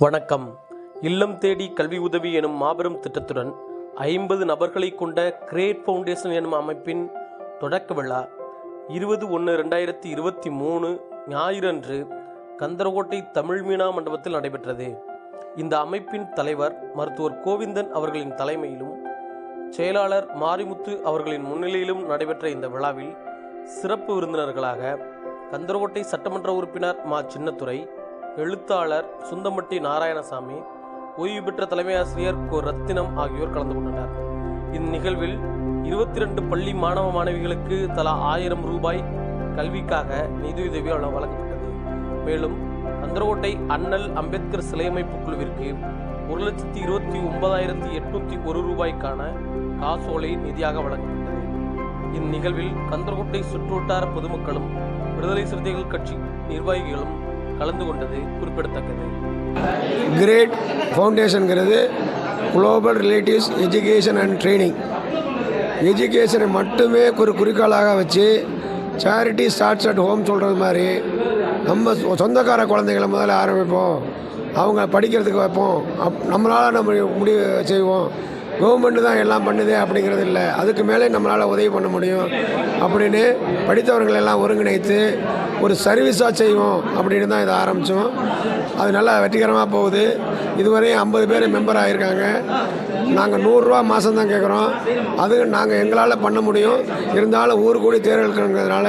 வணக்கம். இல்லம் தேடி கல்வி உதவி எனும் மாபெரும் திட்டத்துடன் ஐம்பது நபர்களை கொண்ட கிரேட் ஃபவுண்டேஷன் எனும் அமைப்பின் தொடக்க விழா இருபது ஒன்று ரெண்டாயிரத்தி இருபத்தி மூணு ஞாயிறன்று கந்தரகோட்டை தமிழ் மீனா மண்டபத்தில் நடைபெற்றது. இந்த அமைப்பின் தலைவர் மருத்துவர் கோவிந்தன் அவர்களின் தலைமையிலும் செயலாளர் மாரிமுத்து அவர்களின் முன்னிலையிலும் நடைபெற்ற இந்த விழாவில் சிறப்பு விருந்தினர்களாக கந்தரகோட்டை சட்டமன்ற உறுப்பினர் மா. சின்னத்துறை எழுத்தாளர் சுந்தமட்டி நாராயணசாமி ஓய்வு பெற்ற தலைமை ஆசிரியர் கோ. ரத்தினம் ஆகியோர் கலந்து கொண்டனர். இந்நிகழ்வில் இருபத்தி ரெண்டு பள்ளி மாணவ மாணவிகளுக்கு தலா ஆயிரம் ரூபாய் கல்விக்காக நிதியுதவி வழங்கப்பட்டது. மேலும் கந்தரகோட்டை அண்ணல் அம்பேத்கர் சிலை அமைப்பு குழுவிற்கு ஒரு லட்சத்தி இருபத்தி ஒன்பதாயிரத்தி எட்நூத்தி ஒரு ரூபாய்க்கான காசோலை நிதியாக வழங்கப்பட்டது. இந்நிகழ்வில் கந்தரகோட்டை சுற்றுவட்டார பொதுமக்களும் விடுதலை சிறுத்தைகள் கட்சி நிர்வாகிகளும் கலந்து கொண்டது குறிப்பிடத்தக்கது. Great ஃபவுண்டேஷனுங்கிறது global relatives education and training எஜுகேஷனை மட்டுமே ஒரு குறிக்கோளாக வச்சு சேரிட்டி ஸ்டார்ட்ஸ் அட் ஹோம் சொல்கிறது மாதிரி நம்ம சொ- சொந்தக்கார குழந்தைகளை முதல்ல ஆரம்பிப்போம். அவங்க படிக்கிறதுக்கு வைப்போம். அப் நம்மளால் நம்ம முடிவு செய்வோம். கவர்மெண்ட்டு தான் எல்லாம் பண்ணுது அப்படிங்கிறது இல்லை. அதுக்கு மேலே நம்மளால் உதவி பண்ண முடியும். அப்படின்னு படித்தவர்கள் எல்லாம் ஒருங்கிணைத்து ஒரு சர்வீஸாக செய்வோம் அப்படின்னு தான் இதை ஆரம்பித்தோம் அது நல்லா வெற்றிகரமாக போகுது. இதுவரையும் ஐம்பது பேர் மெம்பர் ஆகியிருக்காங்க நாங்கள் நூறுரூவா மாதம் தான் கேட்குறோம் அது நாங்கள் எங்களால் பண்ண முடியும். இருந்தாலும் ஊர் கூடி தேர்தலுக்குங்கிறதுனால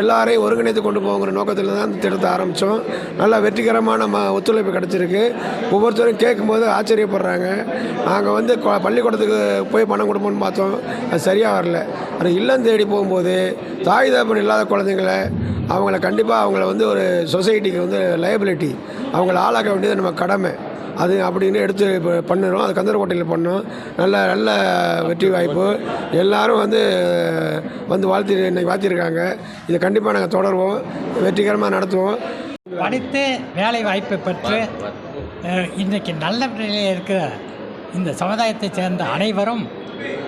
எல்லாரையும் ஒருங்கிணைத்து கொண்டு போங்கிற நோக்கத்தில் தான் இந்த திட்டத்தை ஆரம்பித்தோம் நல்லா வெற்றிகரமான ம ஒத்துழைப்பு கிடச்சிருக்கு. ஒவ்வொருத்தரும் கேட்கும்போது ஆச்சரியப்படுறாங்க. நாங்கள் வந்து பள்ளிக்கூடத்துக்கு போய் பணம் கொடுப்போம்னு பார்த்தோம். அது சரியாக வரல. அது இல்லம் தேடி போகும்போது தாய் தகப்பன் இல்லாத குழந்தைங்கள அவங்கள கண்டிப்பாக அவங்கள வந்து ஒரு சொசைட்டிக்கு வந்து லயபிலிட்டி அவங்கள ஆளாக்க வேண்டியது நம்ம கடமை. அது அப்படின்னு எடுத்து இப்போ பண்ணுறோம். அது கந்தரக்கோட்டையில் பண்ணோம். நல்ல நல்ல வெற்றி வாய்ப்பு. எல்லோரும் வந்து வந்து வாழ்த்தி இன்னைக்கு வாழ்த்திருக்காங்க. இதை கண்டிப்பாக நாங்கள் தொடருவோம். வெற்றிகரமாக நடத்துவோம். படித்து வேலை வாய்ப்பை பெற்று இன்றைக்கு நல்ல நிலையில் இருக்கிற இந்த சமுதாயத்தைச் சேர்ந்த அனைவரும்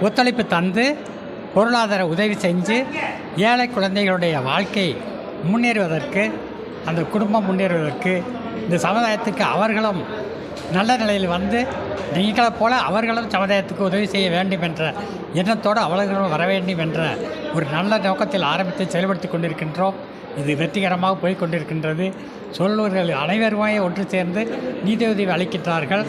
ஒத்துழைப்பு தந்து பொருளாதார உதவி செஞ்சு ஏழை குழந்தைகளுடைய வாழ்க்கை முன்னேறுவதற்கு அந்த குடும்பம் முன்னேறுவதற்கு இந்த சமுதாயத்துக்கு அவர்களும் நல்ல நிலையில் வந்து நீங்களைப் போல அவர்களும் சமுதாயத்துக்கு உதவி செய்ய வேண்டும் என்ற எண்ணத்தோடு அவர்களும் வர வேண்டும் என்ற ஒரு நல்ல நோக்கத்தில் ஆரம்பித்து செயல்படுத்தி கொண்டிருக்கின்றோம். இது வெற்றிகரமாக போய்க் கொண்டிருக்கின்றது. சொல்லுவர்கள் அனைவருமே ஒன்று சேர்ந்து நிதியுதவி அளிக்கின்றார்கள்.